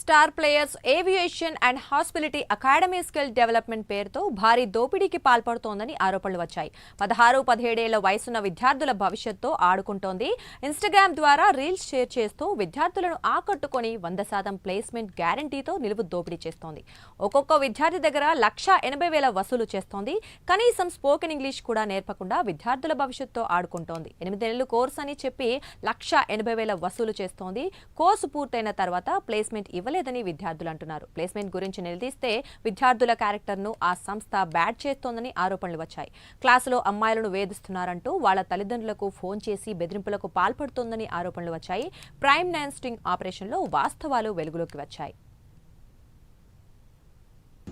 Star players aviation and hospitality academy skill development పేరుతో భారీ దోపిడీకి పాల్పడుతోందని ఆరోపణలు వచ్చాయి. పదహారు పదిహేడేళ్ళ వయసున్న విద్యార్థుల భవిష్యత్తుతో ఆడుకుంటోంది. ఇన్స్టాగ్రామ్ ద్వారా రీల్స్ షేర్ చేస్తూ విద్యార్థులను ఆకట్టుకొని వంద శాతం ప్లేస్మెంట్ గ్యారంటీతో నిలువు దోపిడీ చేస్తోంది. ఒక్కొక్క విద్యార్థి దగ్గర లక్ష ఎనభై వేల వసూలు చేస్తోంది. కనీసం స్పోకెన్ ఇంగ్లీష్ కూడా నేర్పకుండా విద్యార్థుల భవిష్యత్తుతో ఆడుకుంటోంది. ఎనిమిది నెలలు కోర్స్ అని చెప్పి లక్ష ఎనభై వేల వసూలు చేస్తోంది. కోర్సు పూర్తయిన తర్వాత ప్లేస్మెంట్ ఇవ్వలేదని విద్యార్థులు అంటున్నారు. ప్లేస్మెంట్ గురించి నిలదీస్తే విద్యార్థుల క్యారెక్టర్ను ఆ సంస్థ బ్యాడ్ చేస్తోందని ఆరోపణలు వచ్చాయి. క్లాసులో అమ్మాయిలను వేధిస్తున్నారంటూ వాళ్ళ తల్లిదండ్రులకు ఫోన్ చేసి బెదిరింపులకు పాల్పడుతోందని ఆరోపణలు వచ్చాయి. ప్రైమ్ నైన్ స్టింగ్ ఆపరేషన్లో వాస్తవాలు వెలుగులోకి వచ్చాయి.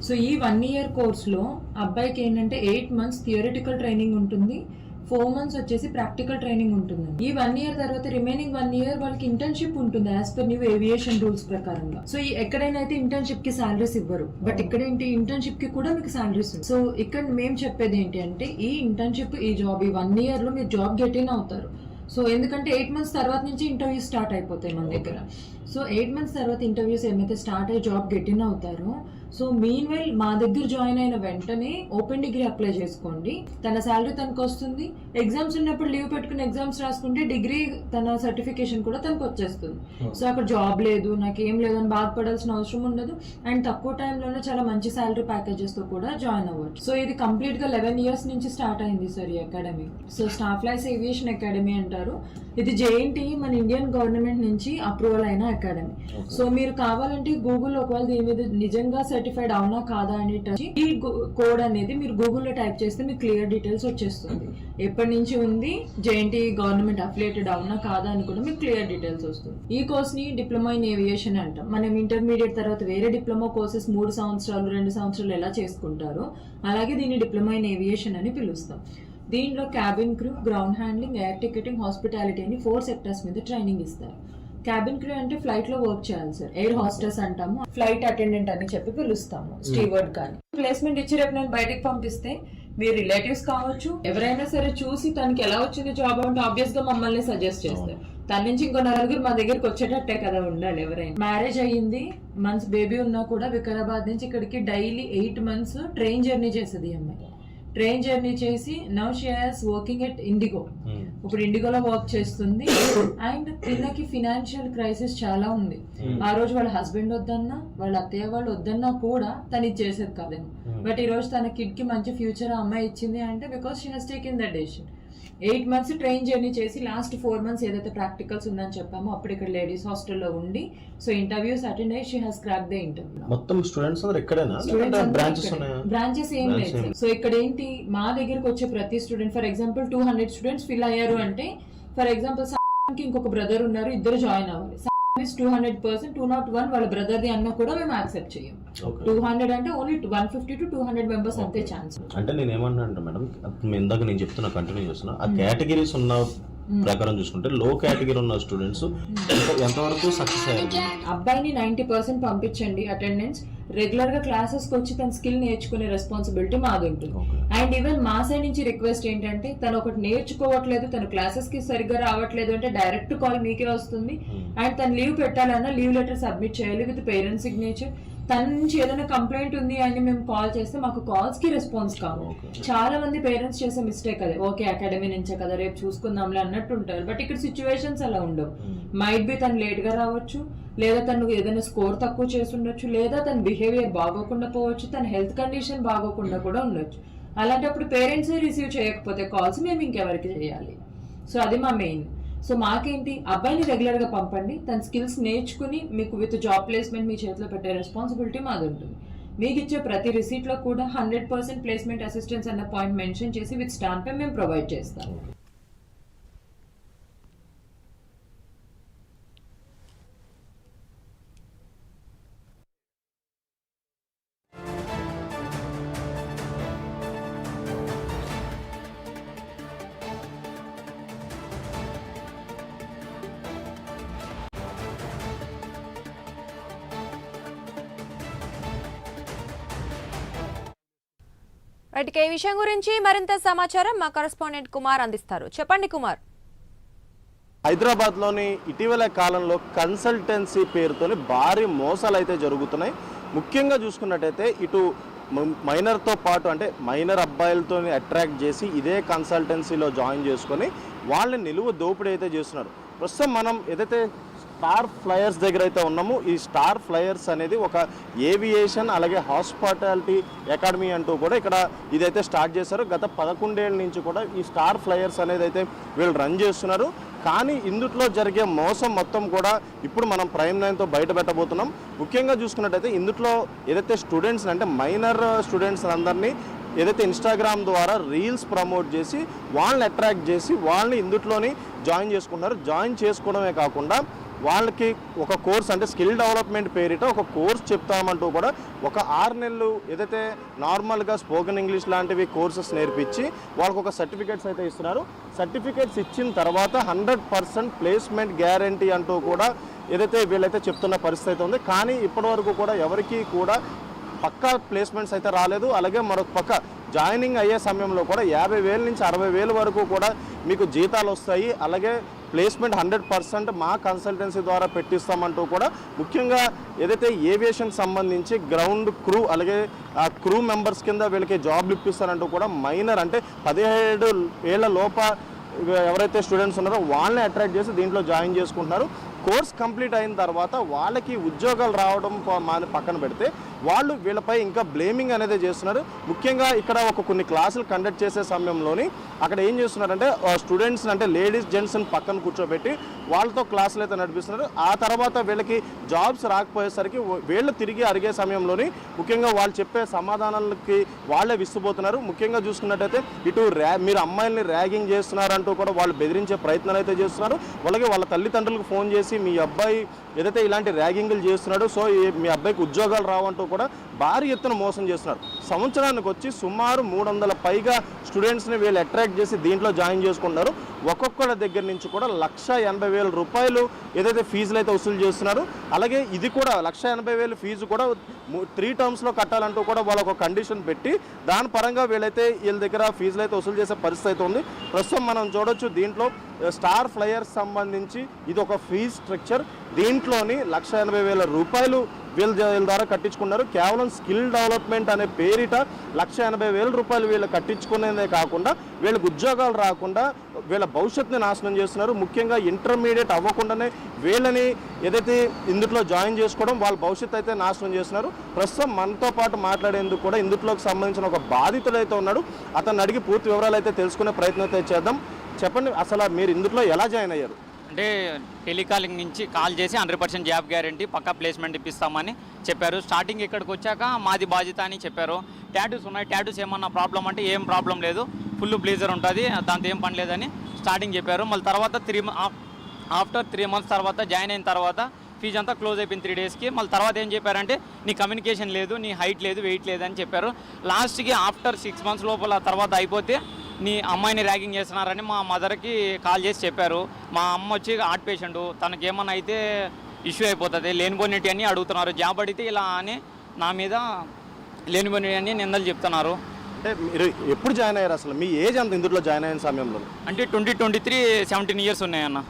సో ఈ వన్ ఇయర్ కోర్స్లో అబ్బాయికి ఏంటంటే ఎయిట్ మంత్స్ థియరిటికల్ ట్రైనింగ్ ఉంటుంది. ఫోర్ మంత్స్ వచ్చేసి ప్రాక్టికల్ ట్రైనింగ్ ఉంటుంది ఈ వన్ ఇయర్ తర్వాత రిమైనింగ్ వన్ ఇయర్ వాళ్ళకి ఇంటర్న్షిప్ ఉంటుంది as per new aviation rules ప్రకారంగా. సో ఈ ఎక్కడైనా అయితే ఇంటర్న్షిప్కి సాలరీస్ ఇవ్వరు. బట్ ఇక్కడ ఏంటి ఇంటర్న్షిప్కి కూడా మీకు సాలరీస్ సో ఇక్కడ మేము చెప్పేది ఏంటి అంటే ఈ ఇంటర్న్షిప్ ఈ జాబ్ ఈ వన్ ఇయర్లో మీరు జాబ్ గెట్ ఇన్ అవుతారు. సో ఎందుకంటే ఎయిట్ మంత్స్ తర్వాత నుంచి ఇంటర్వ్యూస్ స్టార్ట్ అయిపోతాయి మన దగ్గర. సో ఎయిట్ మంత్స్ తర్వాత ఇంటర్వ్యూస్ ఏమైతే స్టార్ట్ అయ్యి జాబ్ గెట్ ఇన్ అవుతారో సో మీన్ వెల్ మా దగ్గర జాయిన్ అయిన వెంటనే ఓపెన్ డిగ్రీ అప్లై చేసుకోండి. తన శాలరీ తనకు వస్తుంది. ఎగ్జామ్స్ ఉన్నప్పుడు లీవ్ పెట్టుకుని ఎగ్జామ్స్ రాసుకుంటే డిగ్రీ తన సర్టిఫికేషన్ కూడా తనకు వచ్చేస్తుంది. సో అక్కడ జాబ్ లేదు నాకు ఏం లేదు అని బాధపడాల్సిన అవసరం ఉండదు. అండ్ తక్కువ టైంలోనే చాలా మంచి శాలరీ ప్యాకేజెస్తో కూడా జాయిన్ అవ్వచ్చు. సో ఇది కంప్లీట్గా లెవెన్ ఇయర్స్ నుంచి స్టార్ట్ అయింది సార్ ఈ academy so staff lies aviation academy అంటారు. ఇది జేఎన్టీ మన ఇండియన్ గవర్నమెంట్ నుంచి అప్రూవల్ అయిన అకాడమీ సో మీరు కావాలంటే గూగుల్ ఒకవేళ దీని మీద నిజంగా సర్టిఫైడ్ అవునా కాదా అని ఈ కోడ్ అనేది మీరు గూగుల్లో టైప్ చేస్తే మీకు క్లియర్ డీటెయిల్స్ వచ్చేస్తుంది. ఎప్పటి నుంచి ఉంది? జేఎన్టీ గవర్నమెంట్ అఫిలియేటెడ్ అవునా కాదా అని కూడా మీకు క్లియర్ డీటెయిల్స్ వస్తుంది. ఈ కోర్స్ని డిప్లొమా ఇన్ ఏవియేషన్ అంటాం. మనం ఇంటర్మీడియట్ తర్వాత వేరే డిప్లొమా కోర్సెస్ మూడు సంవత్సరాలు రెండు సంవత్సరాలు ఎలా చేసుకుంటారో అలాగే దీన్ని డిప్లొమా ఇన్ ఏవియేషన్ అని పిలుస్తాం. దీంట్లో cabin crew ground handling air ticketing hospitality అని ఫోర్ సెక్టర్స్ మీద ట్రైనింగ్ ఇస్తారు. క్యాబిన్ క్రూ అంటే ఫ్లైట్లో వర్క్ చేయాలి సార్ ఎయిర్ హాస్టెస్ అంటాము. ఫ్లైట్ అటెండెంట్ అని చెప్పి పిలుస్తాము స్టీవర్డ్ కానీ ప్లేస్మెంట్ ఇచ్చి రేపు నేను బయటకు పంపిస్తే మీ రిలేటివ్స్ కావచ్చు ఎవరైనా సరే చూసి తనకి ఎలా వచ్చింది జాబ్ అంటే ఆబ్వియస్గా మమ్మల్ని సజెస్ట్ చేస్తారు. తన నుంచి ఇంకో నలుగురు మా దగ్గరికి వచ్చేటట్టే కదా ఉండాలి ఎవరైనా. మ్యారేజ్ అయ్యింది మంత్స్ బేబీ ఉన్నా కూడా వికారాబాద్ నుంచి ఇక్కడికి daily eight months train journey చేసేది అమ్మాయి. ట్రైన్ జర్నీ చేసి నవ్ షియర్స్ వర్కింగ్ ఎట్ ఇండిగో. ఇప్పుడు ఇండిగోలో వర్క్ చేస్తుంది. అండ్ తిన్నకి ఫినాన్షియల్ క్రైసిస్ చాలా ఉంది. ఆ రోజు వాళ్ళ హస్బెండ్ వద్దన్నా వాళ్ళ అత్తయ్య వాళ్ళు వద్దన్నా కూడా తను ఇది చేసేది కాదేమో. బట్ ఈ రోజు తన కిడ్కి మంచి ఫ్యూచర్ ఆ అమ్మాయి ఇచ్చింది అంటే because she has taken that decision eight months train journey చేసి లాస్ట్ ఫోర్ మంత్స్ ఏదైతే ప్రాక్టికల్స్ ఉందని చెప్పామో అప్పుడు ఇక్కడ లేడీస్ హాస్టల్లో ఉండి సో ఇంటర్వ్యూస్ అటెండ్ అయ్యి she has crack the interview మొత్తం స్టూడెంట్స్ అందరు ఎక్కడైనా? లేదంటే బ్రాంచెస్ ఉన్నాయా? బ్రాంచెస్ ఏం లేదు. సో ఇక్కడ ఏంటి మా దగ్గరకు వచ్చే ప్రతి student for example two hundred students fill అయ్యారు అంటే ఫర్ ఎగ్జాంపుల్కి ఇంకొక బ్రదర్ ఉన్నారు ఇద్దరు జాయిన్ అవ్వాలి. Two hundred percent two not one వాళ్ళ బ్రదర్ ది అన్న కూడా మేము యాక్సెప్ట్ చేయం. టూ హండ్రెడ్ అంటే only one fifty to two hundred members అంతే ఛాన్స్ అంటే నేను ఏమన్నా అంటే మేడం ఇందాక నేను చెప్తున్నా కంటిన్యూ చేస్తున్నా ఆ కేటగిరీస్ ఉన్న ప్రకారం చూసుకుంటే లో కేటగిరీ ఉన్న స్టూడెంట్స్ ఎంతవరకు సక్సెస్ అయ్యారు? అబ్బాయిని నైన్టీ పర్సెంట్ పంపించండి అటెండెన్స్ రెగ్యులర్గా క్లాసెస్కి వచ్చి తన స్కిల్ నేర్చుకునే రెస్పాన్సిబిలిటీ మాది ఉంటుంది. అండ్ ఈవెన్ మా సైడ్ నుంచి రిక్వెస్ట్ ఏంటంటే తను ఒకటి నేర్చుకోవట్లేదు తన క్లాసెస్కి సరిగ్గా రావట్లేదు అంటే డైరెక్ట్ కాల్ మీకే వస్తుంది. అండ్ తను లీవ్ పెట్టాలన్నా లీవ్ లెటర్ సబ్మిట్ చేయాలి విత్ పేరెంట్స్ సిగ్నేచర్. తన నుంచి ఏదైనా కంప్లైంట్ ఉంది అని మేము కాల్ చేస్తే మాకు కాల్స్కి రెస్పాన్స్ కావాలి ఓకే చాలా మంది పేరెంట్స్ చేసే మిస్టేక్ అదే. ఓకే అకాడమీ నుంచే కదా రేపు చూసుకుందాంలే అన్నట్టు ఉంటారు. బట్ ఇక్కడ సిచ్యువేషన్స్ అలా ఉండవు. మైట్ బి తను లేట్గా రావచ్చు లేదా తను ఏదైనా స్కోర్ తక్కువ చేసి ఉండొచ్చు లేదా తన బిహేవియర్ బాగోకుండా పోవచ్చు తన హెల్త్ కండిషన్ బాగోకుండా కూడా ఉండొచ్చు. అలాంటప్పుడు పేరెంట్స్ రిసీవ్ చేయకపోతే కాల్స్ మేము ఇంకెవరికి చేయాలి. సో అది మా మెయిన్. సో మాకేంటి అబ్బాయిని రెగ్యులర్గా పంపండి తన స్కిల్స్ నేర్చుకుని మీకు విత్ జాబ్ ప్లేస్మెంట్ మీ చేతిలో పెట్టే రెస్పాన్సిబిలిటీ మాది ఉంటుంది మీకు ఇచ్చే ప్రతి రిసీట్లో కూడా హండ్రెడ్ పర్సెంట్ ప్లేస్మెంట్ అసిస్టెన్స్ అన్న పాయింట్ మెన్షన్ చేసి విత్ స్టాంప్ మేము ప్రొవైడ్ చేస్తాం. రైట్ ఈ విషయం గురించి మరింత సమాచారం మా కరస్పాండెంట్ కుమార్ అందిస్తారు. చెప్పండి కుమార్. హైదరాబాద్లోని ఇటీవల కాలంలో కన్సల్టెన్సీ పేరుతోని భారీ మోసాలు అయితే జరుగుతున్నాయి. ముఖ్యంగా చూసుకున్నట్టయితే ఇటు మైనర్తో పాటు అంటే మైనర్ అబ్బాయిలతో అట్రాక్ట్ చేసి ఇదే కన్సల్టెన్సీలో జాయిన్ చేసుకొని వాళ్ళని నిలువ దోపిడీ అయితే చేస్తున్నారు. ప్రస్తుతం మనం ఏదైతే స్టార్ ఫ్లయర్స్ దగ్గర అయితే ఉన్నాము. ఈ స్టార్ ఫ్లయర్స్ అనేది ఒక ఏవియేషన్ అలాగే హాస్పిటాలిటీ అకాడమీ అంటూ కూడా ఇక్కడ ఇదైతే స్టార్ట్ చేశారు. గత పదకొండేళ్ళ నుంచి కూడా ఈ స్టార్ ఫ్లయర్స్ అనేది అయితే వీళ్ళు రన్ చేస్తున్నారు. కానీ ఇందుట్లో జరిగే మోసం మొత్తం కూడా ఇప్పుడు మనం ప్రైమ్ నైన్తో బయట పెట్టబోతున్నాం. ముఖ్యంగా చూసుకున్నట్టయితే ఇందుట్లో ఏదైతే స్టూడెంట్స్ అంటే మైనర్ స్టూడెంట్స్ అందరినీ ఏదైతే ఇన్స్టాగ్రామ్ ద్వారా రీల్స్ ప్రమోట్ చేసి వాళ్ళని అట్రాక్ట్ చేసి వాళ్ళని ఇందుట్లోని జాయిన్ చేసుకుంటున్నారు. జాయిన్ చేసుకోవడమే కాకుండా వాళ్ళకి ఒక కోర్స్ అంటే స్కిల్ డెవలప్మెంట్ పేరిట ఒక కోర్స్ చెప్తామంటూ కూడా ఒక ఆరు నెలలు ఏదైతే నార్మల్గా స్పోకెన్ ఇంగ్లీష్ లాంటివి కోర్సెస్ నేర్పించి వాళ్ళకి ఒక సర్టిఫికేట్స్ అయితే ఇస్తున్నారు. సర్టిఫికేట్స్ ఇచ్చిన తర్వాత హండ్రెడ్ పర్సెంట్ ప్లేస్మెంట్ గ్యారంటీ అంటూ కూడా ఏదైతే వీళ్ళైతే చెప్తున్న పరిస్థితి అయితే ఉంది. కానీ ఇప్పటివరకు కూడా ఎవరికీ కూడా పక్కా ప్లేస్మెంట్స్ అయితే రాలేదు. అలాగే మరొక పక్క జాయినింగ్ అయ్యే సమయంలో కూడా యాభై వేల నుంచి అరవై వేల వరకు కూడా మీకు జీతాలు వస్తాయి. అలాగే ప్లేస్మెంట్ హండ్రెడ్ పర్సెంట్ మా కన్సల్టెన్సీ ద్వారా పెట్టిస్తామంటూ కూడా ముఖ్యంగా ఏదైతే ఏవియేషన్ సంబంధించి గ్రౌండ్ క్రూ అలాగే ఆ క్రూ మెంబర్స్ కింద వీళ్ళకి జాబ్లు ఇప్పిస్తారంటూ కూడా మైనర్ అంటే పదిహేడు ఏళ్ళ లోప ఎవరైతే స్టూడెంట్స్ ఉన్నారో వాళ్ళని అట్రాక్ట్ చేసి దీంట్లో జాయిన్ చేసుకుంటున్నారు. కోర్స్ కంప్లీట్ అయిన తర్వాత వాళ్ళకి ఉద్యోగాలు రావడం పక్కన పెడితే వాళ్ళు వీళ్ళపై ఇంకా బ్లేమింగ్ అనేది చేస్తున్నారు. ముఖ్యంగా ఇక్కడ ఒక కొన్ని క్లాసులు కండక్ట్ చేసే సమయంలోని అక్కడ ఏం చేస్తున్నారంటే స్టూడెంట్స్ అంటే లేడీస్ జెంట్స్ని పక్కన కూర్చోబెట్టి వాళ్ళతో క్లాసులు అయితే నడిపిస్తున్నారు. ఆ తర్వాత వీళ్ళకి జాబ్స్ రాకపోయేసరికి వీళ్ళు తిరిగి అరిగే సమయంలోని ముఖ్యంగా వాళ్ళు చెప్పే సమాధానాలకి వాళ్ళే విస్తుపోతున్నారు ముఖ్యంగా చూసుకున్నట్టయితే ఇటు ర్యా మీరు అమ్మాయిల్ని ర్యాగింగ్ చేస్తున్నారంటూ కూడా వాళ్ళు బెదిరించే ప్రయత్నాలు అయితే చేస్తున్నారు. అలాగే వాళ్ళ తల్లిదండ్రులకు ఫోన్ చేసి మీ అబ్బాయి ఏదైతే ఇలాంటి ర్యాగింగ్లు చేస్తున్నాడో సో మీ అబ్బాయికి ఉద్యోగాలు రావంటూ కూడా భారీ ఎత్తున మోసం చేస్తున్నారు. సంవత్సరానికి వచ్చి సుమారు మూడు వందల పైగా స్టూడెంట్స్ని వీళ్ళు అట్రాక్ట్ చేసి దీంట్లో జాయిన్ చేసుకుంటున్నారు. ఒక్కొక్కళ్ళ దగ్గర నుంచి కూడా లక్ష ఎనభై వేల రూపాయలు ఏదైతే ఫీజులు అయితే వసూలు చేస్తున్నారు అలాగే ఇది కూడా లక్ష ఎనభై వేల ఫీజు కూడా త్రీ టర్మ్స్లో కట్టాలంటూ కూడా వాళ్ళకు ఒక కండిషన్ పెట్టి దాని పరంగా వీళ్ళైతే వీళ్ళ దగ్గర ఫీజులు అయితే వసూలు చేసే పరిస్థితి అయితే ఉంది. ప్రస్తుతం మనం చూడొచ్చు దీంట్లో స్టార్ ఫ్లయర్స్ సంబంధించి ఇది ఒక ఫీజ్ స్ట్రక్చర్ దీంట్లోని లక్ష ఎనభై వేల రూపాయలు వీళ్ళ ద్వారా కట్టించుకున్నారు. కేవలం స్కిల్ డెవలప్మెంట్ అనే పేరిట లక్ష ఎనభై వేల రూపాయలు వీళ్ళు కట్టించుకునేదే కాకుండా వీళ్ళకి ఉద్యోగాలు రాకుండా వీళ్ళ భవిష్యత్తుని నాశనం చేస్తున్నారు. ముఖ్యంగా ఇంటర్మీడియట్ అవ్వకుండానే వీళ్ళని ఏదైతే ఇందుట్లో జాయిన్ చేసుకోవడం వాళ్ళ భవిష్యత్తు అయితే నాశనం చేస్తున్నారు. ప్రస్తుతం మనతో పాటు మాట్లాడేందుకు కూడా ఇందులోకి సంబంధించిన ఒక బాధితుడు అయితే ఉన్నాడు. అతను అడిగి పూర్తి వివరాలు అయితే తెలుసుకునే ప్రయత్నం అయితే చేద్దాం. చెప్పండి అసలు మీరు ఇందుట్లో ఎలా జాయిన్ అయ్యారు? అంటే టెలికాలింగ్ నుంచి కాల్ చేసి హండ్రెడ్ పర్సెంట్ జాబ్ గ్యారంటీ పక్కా ప్లేస్మెంట్ ఇప్పిస్తామని చెప్పారు. స్టార్టింగ్ ఇక్కడికి వచ్చాక మాది బాధ్యత అని చెప్పారు. ట్యాటూస్ ఉన్నాయి. ట్యాటూస్ ఏమన్నా ప్రాబ్లం అంటే ఏం ప్రాబ్లం లేదు. ఫుల్ బ్లేజర్ ఉంటుంది. దాంతో ఏం పని లేదని స్టార్టింగ్ చెప్పారు. మళ్ళీ తర్వాత త్రీ ఆఫ్టర్ త్రీ మంత్స్ తర్వాత జాయిన్ అయిన తర్వాత ఫీజు అంతా క్లోజ్ అయిపోయింది త్రీ డేస్కి మళ్ళీ తర్వాత ఏం చెప్పారంటే నీ కమ్యూనికేషన్ లేదు నీ హైట్ లేదు వెయిట్ లేదు అని చెప్పారు లాస్ట్కి ఆఫ్టర్ సిక్స్ మంత్స్ లోపల తర్వాత అయిపోతే నీ అమ్మాయిని ర్యాగింగ్ చేస్తున్నారని మా మదర్కి కాల్ చేసి చెప్పారు. మా అమ్మ వచ్చి హార్ట్ పేషెంట్ తనకి ఏమన్నా అయితే ఇష్యూ అయిపోతుంది లేనిపోయినట్టు అని అడుగుతున్నారు. జాబ్ అడిగితే ఇలా అని నా మీద లేనిపోయినట్టు అని నిందలు చెప్తున్నారు. అంటే మీరు ఎప్పుడు జాయిన్ అయ్యారు అసలు? మీ ఏజ్ అంత ఇందులో జాయిన్ అయిన సమయంలో? అంటే twenty twenty three seventeen years ఉన్నాయన్న.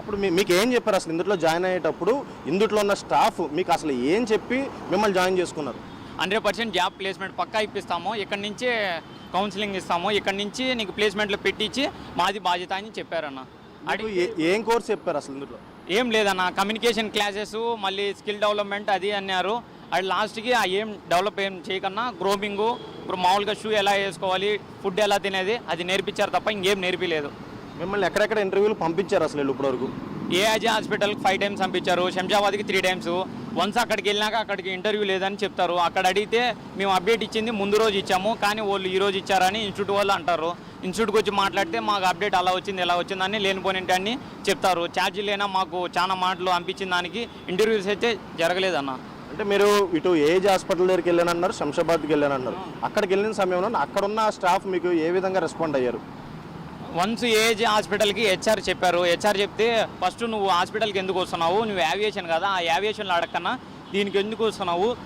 అప్పుడు మీ మీకు ఏం చెప్పారు అసలు ఇందులో జాయిన్ అయ్యేటప్పుడు? ఇందులో ఉన్న స్టాఫ్ మీకు అసలు ఏం చెప్పి మిమ్మల్ని జాయిన్ చేసుకున్నారు? హండ్రెడ్ పర్సెంట్ జాబ్ ప్లేస్మెంట్ పక్కా ఇప్పిస్తాము. ఇక్కడి నుంచే కౌన్సిలింగ్ ఇస్తాము. ఇక్కడి నుంచి నీకు ప్లేస్మెంట్లో పెట్టించి మాది బాధ్యత అని చెప్పారన్న. మీకు ఏ- కోర్స్ చెప్పారు అసలు ఇందులో? ఏం లేదన్న. కమ్యూనికేషన్ క్లాసెస్ మళ్ళీ స్కిల్ డెవలప్మెంట్ అది అన్నారు. అది లాస్ట్కి ఆ ఏం డెవలప్ ఏం చేయకన్నా గ్రోమింగ్ ఇప్పుడు మామూలుగా షూ ఎలా వేసుకోవాలి ఫుడ్ ఎలా తినేది అది నేర్పించారు తప్ప ఇంకేం నేర్పిలేదు. మిమ్మల్ని ఎక్కడెక్కడ ఇంటర్వ్యూలు పంపించారు అసలు ఇప్పటివరకు? ఏఐజీ హాస్పిటల్కి ఫైవ్ టైమ్స్ పంపించారు. శంషాబాద్కి త్రీ టైమ్స్. వన్స్ అక్కడికి వెళ్ళినాక అక్కడికి ఇంటర్వ్యూ లేదని చెప్తారు. అక్కడ అడిగితే మేము అప్డేట్ ఇచ్చింది ముందు రోజు ఇచ్చాము. కానీ వాళ్ళు ఈ రోజు ఇచ్చారని ఇన్స్టిట్యూట్ వాళ్ళు అంటారు. ఇన్స్టిట్యూట్కి వచ్చి మాట్లాడితే మాకు అప్డేట్ అలా వచ్చింది ఎలా వచ్చిందని లేనిపోయినట్టు అని చెప్తారు. ఛార్జీ లేనా మాకు చాలా మాటలు పంపించిన దానికి ఇంటర్వ్యూస్ అయితే జరగలేదన్న. అంటే మీరు ఇటు ఏజ్ హాస్పిటల్ దగ్గరికి వెళ్ళానన్నారు శంషాబాద్కి వెళ్ళానన్నారు. అక్కడికి వెళ్ళిన సమయంలో అక్కడున్న స్టాఫ్ మీకు ఏ విధంగా రెస్పాండ్ అయ్యారు? వన్స్ ఏజ్ హాస్పిటల్కి హెచ్ఆర్ చెప్పారు. హెచ్ఆర్ చెప్తే ఫస్ట్ నువ్వు హాస్పిటల్కి ఎందుకు వస్తున్నావు? నువ్వు యావియేషన్ కదా. ఆ యావియేషన్లో అడగకన్నా దీనికి ఎందుకు వస్తున్నావు?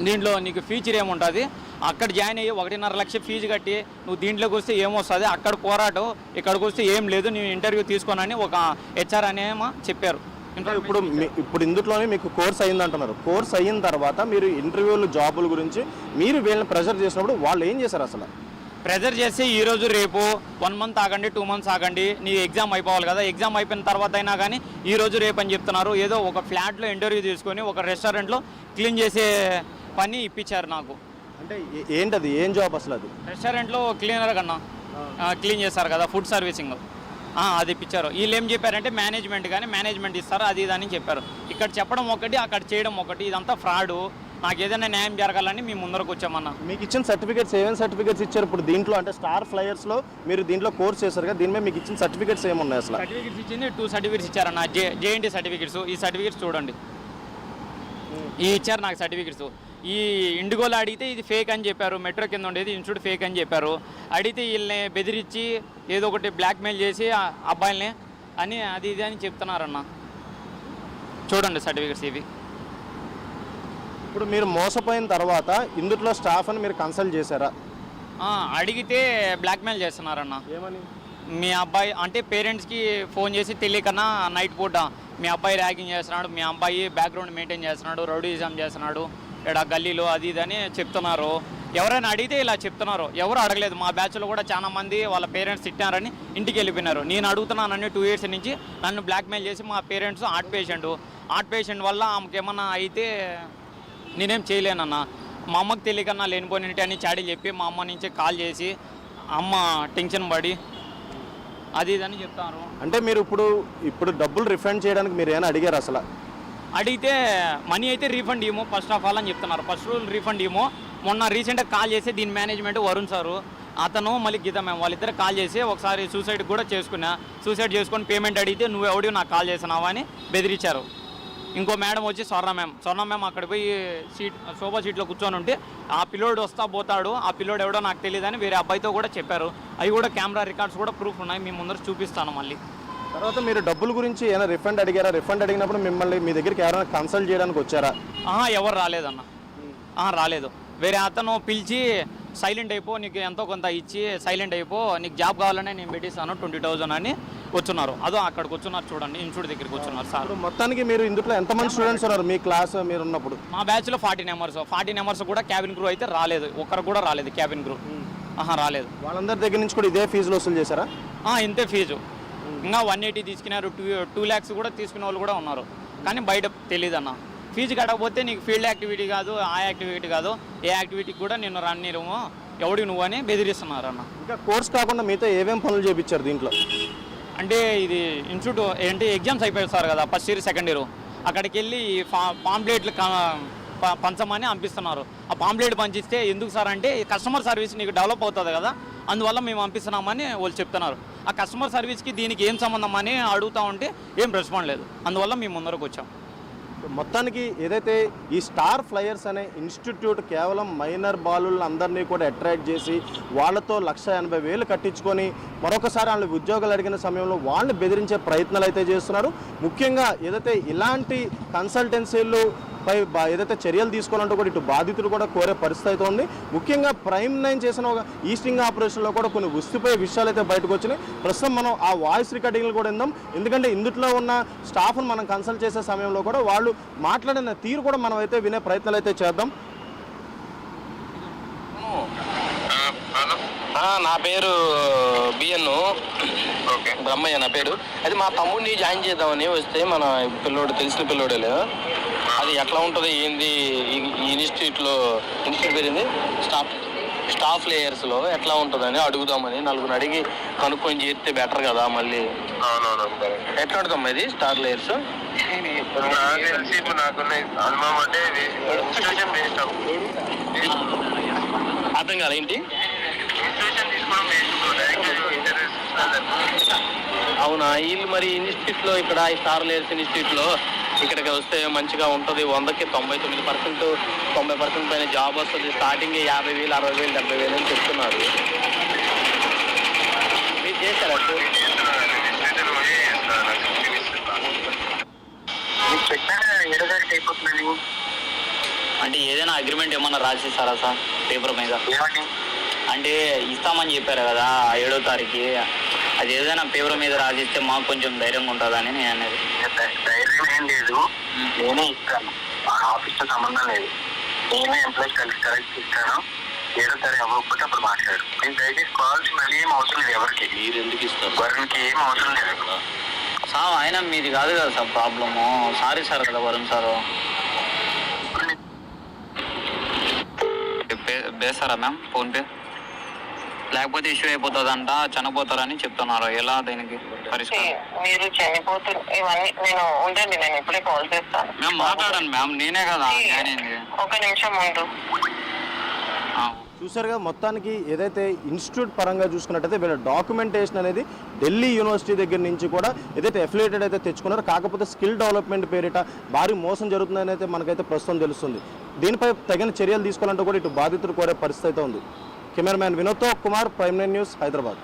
దీంట్లో నీకు ఫీచర్ ఏముంటుంది? అక్కడ జాయిన్ అయ్యి ఒకటిన్నర లక్ష ఫీజు కట్టి నువ్వు దీంట్లోకి వస్తే ఏమొస్తుంది? అక్కడ పోరాటం ఇక్కడికి వస్తే ఏం లేదు. నేను ఇంటర్వ్యూ తీసుకోనని ఒక హెచ్ఆర్ అనేమో చెప్పారు. ఇప్పుడు మీ- ఇప్పుడు ఇందులోనే మీకు కోర్స్ అయింది అంటున్నారు కోర్స్ అయిన తర్వాత మీరు ఇంటర్వ్యూలు జాబుల గురించి మీరు వీళ్ళని ప్రెషర్ చేసినప్పుడు వాళ్ళు ఏం చేశారు అసలు? ప్రెజర్ చేసి ఈ రోజు రేపు వన్ మంత్ ఆగండి టూ మంత్స్ ఆగండి నీ ఎగ్జామ్ అయిపోవాలి కదా ఎగ్జామ్ అయిపోయిన తర్వాత అయినా కానీ ఈ రోజు రేపు అని చెప్తున్నారు. ఏదో ఒక ఫ్లాట్లో ఇంటర్వ్యూ తీసుకొని ఒక రెస్టారెంట్లో క్లీన్ చేసే పని ఇప్పించారు నాకు. అంటే ఏంటది? ఏం జాబ్ అసలు అది? రెస్టారెంట్లో క్లీనర్ కన్నా క్లీన్ చేస్తారు కదా ఫుడ్ సర్వీసింగ్. అది ఇప్పించారు. వీళ్ళు ఏం చెప్పారంటే మేనేజ్మెంట్ కానీ మేనేజ్మెంట్ ఇస్తారు? అది ఇది అని చెప్పారు. ఇక్కడ చెప్పడం ఒకటి అక్కడ చేయడం ఒకటి ఇదంతా ఫ్రాడు. నాకు ఏదైనా న్యాయం జరగాలని మీ ముందరకు వచ్చామన్నా. మీకు ఇచ్చిన సర్టిఫికేట్స్ ఏమేమి సర్టిఫికేట్స్ ఇచ్చారు? ఇప్పుడు దీంట్లో అంటే స్టార్ ఫ్లయర్స్లో మీరు దీంట్లో కోర్స్ చేశారు కదా దీని మీద మీకు ఇచ్చిన సర్టిఫికేట్స్ ఏమున్నాయి అసలు? సర్టిఫికేట్స్ ఇచ్చింది టూ సర్టిఫికేట్స్ ఇచ్చారన్న జే జేఎన్టీ సర్టిఫికేట్స్. ఈ సర్టిఫికేట్స్ చూడండి. ఈ ఇచ్చారు నాకు సర్టిఫికేట్స్. ఈ ఇండిగోలో అడిగితే ఇది ఫేక్ అని చెప్పారు. మెట్రో కింద ఉండేది ఇన్స్టిట్యూట్ ఫేక్ అని చెప్పారు. అడిగితే వీళ్ళని బెదిరించి ఏదో ఒకటి బ్లాక్మెయిల్ చేసి అబ్బాయిల్ని అని అది ఇది అని చెప్తున్నారన్న. చూడండి సర్టిఫికేట్స్ ఇవి. ఇప్పుడు మీరు మోసపోయిన తర్వాత ఇందులో స్టాఫ్ అని మీరు కన్సల్ట్ చేశారా? అడిగితే బ్లాక్మెయిల్ చేస్తున్నారన్న. ఏమని? మీ అబ్బాయి అంటే పేరెంట్స్కి ఫోన్ చేసి తెలియకన్నా నైట్ పూట మీ అబ్బాయి ర్యాగింగ్ చేస్తున్నాడు మీ అబ్బాయి బ్యాక్గ్రౌండ్ మెయింటైన్ చేస్తున్నాడు రౌడీజం చేస్తున్నాడు ఇక్కడ గల్లీలో అది ఇది అని చెప్తున్నారు. ఎవరైనా అడిగితే ఇలా చెప్తున్నారు. ఎవరు అడగలేదు. మా బ్యాచ్లో కూడా చాలా మంది వాళ్ళ పేరెంట్స్ తిట్టారని ఇంటికి వెళ్ళిపోయినారు. నేను అడుగుతున్నానని టూ ఇయర్స్ నుంచి నన్ను బ్లాక్మెయిల్ చేసి మా parents heart patient heart patient వల్ల ఆమెకి ఏమన్నా అయితే నేనేం చేయలేనన్నా. మా అమ్మకి తెలియకన్నా లేనిపోయినట్టు అని చాడీ చెప్పి మా అమ్మ నుంచి కాల్ చేసి అమ్మ టెన్షన్ పడి. అది ఇది అని చెప్తారు. అంటే మీరు ఇప్పుడు ఇప్పుడు డబ్బులు రిఫండ్ చేయడానికి మీరు ఏమైనా అడిగారు అసలు? అడిగితే మనీ అయితే రీఫండ్ ఇవ్వము ఫస్ట్ ఆఫ్ ఆల్ అని చెప్తున్నారు. ఫస్ట్ రూల్ రీఫండ్ ఇవ్వము మొన్న రీసెంట్గా కాల్ చేసి దీని మేనేజ్మెంట్ వరుణ్ సారు అతను మళ్ళీ గీత మేము వాళ్ళిద్దరు కాల్ చేసి ఒకసారి సూసైడ్ కూడా చేసుకున్నా. సూసైడ్ చేసుకొని పేమెంట్ అడిగితే నువ్వు ఎవడివి నాకు కాల్ చేసినావా అని బెదిరించారు. ఇంకో మేడం వచ్చి స్వర్ణ మ్యామ్ స్వర్ణ మ్యామ్ అక్కడ పోయి సీట్ సోఫా సీట్లో కూర్చొని ఉంటే ఆ పిల్లోడు వస్తా పోతాడు ఆ పిల్లోడు ఎవడో నాకు తెలియదని వేరే అబ్బాయితో కూడా చెప్పారు. అవి కూడా కెమెరా రికార్డ్స్ కూడా ప్రూఫ్ ఉన్నాయి మీ ముందర చూపిస్తాను మళ్ళీ. తర్వాత మీరు డబ్బుల గురించి ఏమైనా రిఫండ్ అడిగారా? రిఫండ్ అడిగినప్పుడు మిమ్మల్ని మీ దగ్గరికి ఎవరైనా కన్సల్ట్ చేయడానికి వచ్చారా? ఆహా ఎవరు రాలేదన్న. రాలేదు. వేరే అతను పిలిచి సైలెంట్ అయిపో నీకు ఎంతో కొంత ఇచ్చి సైలెంట్ అయిపో నీకు జాబ్ కావాలనే నేను పెట్టిస్తాను ట్వంటీ థౌజండ్ అని. వచ్చున్నారు అదో అక్కడికి వచ్చున్నారు చూడండి ఇన్స్టిట్యూట్ దగ్గరికి వచ్చున్నారు సార్. మొత్తానికి మీరు ఇందులో ఎంతమంది స్టూడెంట్స్ ఉన్నారు? మీ క్లాస్ మీరు ఉన్నప్పుడు. మా బ్యాచ్లో ఫార్టీ నెంబర్స్ ఫార్టీ నెంబర్స్ కూడా క్యాబిన్ క్రూ అయితే రాలేదు. ఒక్కరు కూడా రాలేదు క్యాబిన్ క్రూ ఆహా రాలేదు. వాళ్ళందరి దగ్గర నుంచి కూడా ఇదే ఫీజులు వసూలు చేశారా? ఆ, ఇంతే ఫీజు ఇంకా వన్ ఎయిటీ తీసుకున్నారు టూ టూ ల్యాక్స్ కూడా తీసుకునే వాళ్ళు కూడా ఉన్నారు. కానీ బయట తెలియదు అన్న ఫీజు కట్టకపోతే నీకు ఫీల్డ్ యాక్టివిటీ కాదు ఆ యాక్టివిటీ కాదు. ఏ యాక్టివిటీకి కూడా నిన్ను రన్నీరము ఎవడి నువ్వు అని బెదిరిస్తున్నారు అన్న ఇంకా కోర్స్ కాకుండా మీతో ఏమేం పనులు చేయించారు దీంట్లో? అంటే ఇది ఇన్స్టిట్యూట్ ఏంటి ఎగ్జామ్స్ అయిపోయారు సార్ కదా ఫస్ట్ ఇయర్ సెకండ్ ఇయర్. అక్కడికి వెళ్ళి పాంప్లెట్లు ప- పంచమని పంపిస్తున్నారు ఆ పాంప్లెట్ పంచిస్తే ఎందుకు సార్ అంటే ఈ కస్టమర్ సర్వీస్ నీకు డెవలప్ అవుతుంది కదా అందువల్ల మేము పంపిస్తున్నామని వాళ్ళు చెప్తున్నారు. ఆ కస్టమర్ సర్వీస్కి దీనికి ఏం సంబంధం అని అడుగుతా ఉంటే ఏం రెస్పాండ్ లేదు. అందువల్ల మేము ముందరకు వచ్చాం. మొత్తానికి ఏదైతే ఈ స్టార్ ఫ్లయర్స్ అనే ఇన్స్టిట్యూట్ కేవలం మైనర్ బాలులను అందరినీ కూడా అట్రాక్ట్ చేసి వాళ్ళతో లక్ష ఎనభై వేలు కట్టించుకొని మరొకసారి వాళ్ళు ఉద్యోగాలు అడిగిన సమయంలో వాళ్ళని బెదిరించే ప్రయత్నాలు అయితే చేస్తున్నారు. ముఖ్యంగా ఏదైతే ఇలాంటి కన్సల్టెన్సీలు పై బా- ఏదైతే చర్యలు తీసుకోవాలంటూ కూడా ఇటు బాధితులు కూడా కోరే పరిస్థితి అయితే ఉంది. ముఖ్యంగా ప్రైమ్ నైన్ చేసిన ఒక ఈస్టింగ్ ఆపరేషన్లో కూడా కొన్ని ఉస్తిపోయే విషయాలు అయితే బయటకు వచ్చినాయి. ప్రస్తుతం మనం ఆ వాయిస్ రికార్డింగ్లు కూడా విందాం. ఎందుకంటే ఇందులో ఉన్న స్టాఫ్ను మనం కన్సల్ట్ చేసే సమయంలో కూడా వాళ్ళు మాట్లాడిన తీరు కూడా మనం అయితే వినే ప్రయత్నాలు అయితే చేద్దాం. ఆ, నా పేరు బిఎన్ ఓకే. బ్రహ్మయ్య నా పేరు. అది మా తమ్ముడిని జాయిన్ చేద్దామని వస్తే మన పిల్లోడు తెలిసిన పిల్లోడే అది ఎట్లా ఉంటుంది? ఏంది? ఈ ఇన్స్టిట్యూట్లో ఇన్స్టిట్యూట్ పేరు ఏంది స్టాఫ్ స్టాఫ్ లేయర్స్లో ఎట్లా ఉంటుందని అడుగుదామని నలుగురు అడిగి కనుక్కొని చేస్తే బెటర్ కదా మళ్ళీ. ఎట్లా ఉంటుందమ్మా ఇది స్టార్ లేయర్స్ నాకు తెలిసి ఇప్పుడు నాకున్న అనుభవం అంటే ఇన్స్టిట్యూషన్ బేస్డ్ అర్థం కాదు ఏంటి? ఇన్స్టిట్యూషన్ తీసుకోవడం బేస్డ్ డైరెక్ట్ ఇంటర్వ్యూస్ అవునా? వీళ్ళు మరి ఇన్స్టిట్యూట్లో ఇక్కడ ఈ స్టార్ లేయర్స్ ఇన్స్టిట్యూట్లో ఇక్కడికి వస్తే మంచిగా ఉంటుంది. వందకి తొంభై తొమ్మిది పర్సెంట్ తొంభై పర్సెంట్ పైన జాబ్ వస్తుంది. స్టార్టింగ్ యాభై వేలు అరవై వేలు డెబ్బై వేలు అని చెప్తున్నారు. మీరు చేశారా అంటే ఏదైనా అగ్రిమెంట్ ఏమన్నా రాసిస్తారా సార్? పేపర్ మీద? అంటే ఇస్తామని చెప్పారు కదా ఏడో తారీఖు. అది ఏదైనా పేపర్ మీద రాసిస్తే మాకు కొంచెం ధైర్యంగా ఉంటుందని నేను అనేది. ధైర్యం ఏం లేదు. నేనే ఇస్తాను. ఆ ఆఫీస్తో సంబంధం లేదు. నేనే ఎంప్లాయీస్ కలిసి కరెక్ట్ ఇస్తాను ఏదో సరే అవ్వకపోతే అప్పుడు మాట్లాడు. నేను దయచేసి కాల్స్ మళ్ళీ ఏం అవసరం లేదు ఎవరికి. మీరు ఎందుకు ఇస్తారు? వరుణ్కి ఏం అవసరం లేదు. సార్ అయినా మీది కాదు కదా సార్ ప్రాబ్లము. సారీ సార్ కదా వరుణ్ సార్. ఇప్పుడు నీ- వేస్తారా మ్యామ్? ఫోన్పే? లేకపోతే ఇష్యూ అయిపోతుందంట చనిపోతారని చెప్తున్నారు. ఎలా దీనికి పరిష్కారం? మీరు ఇవన్నీ నేను ఉండండి నేను ఇప్పుడే కాల్ చేస్తాను. మ్యామ్ మాట్లాడండి మ్యామ్ నేనే కదా ఒక నిమిషం ఉండు. చూసారుగా మొత్తానికి ఏదైతే ఇన్స్టిట్యూట్ పరంగా చూసుకున్నట్టయితే వీళ్ళ డాక్యుమెంటేషన్ అనేది ఢిల్లీ యూనివర్సిటీ దగ్గర నుంచి కూడా ఏదైతే అఫిలియేటెడ్ అయితే తెచ్చుకున్నారో కాకపోతే స్కిల్ డెవలప్మెంట్ పేరిట భారీ మోసం జరుగుతుందని అయితే మనకైతే ప్రస్తుతం తెలుస్తుంది. దీనిపై తగిన చర్యలు తీసుకోవాలంటే కూడా ఇటు బాధితులు కోరే పరిస్థితి అయితే ఉంది. Cameraman Vinod Kumar Prime nine news Hyderabad.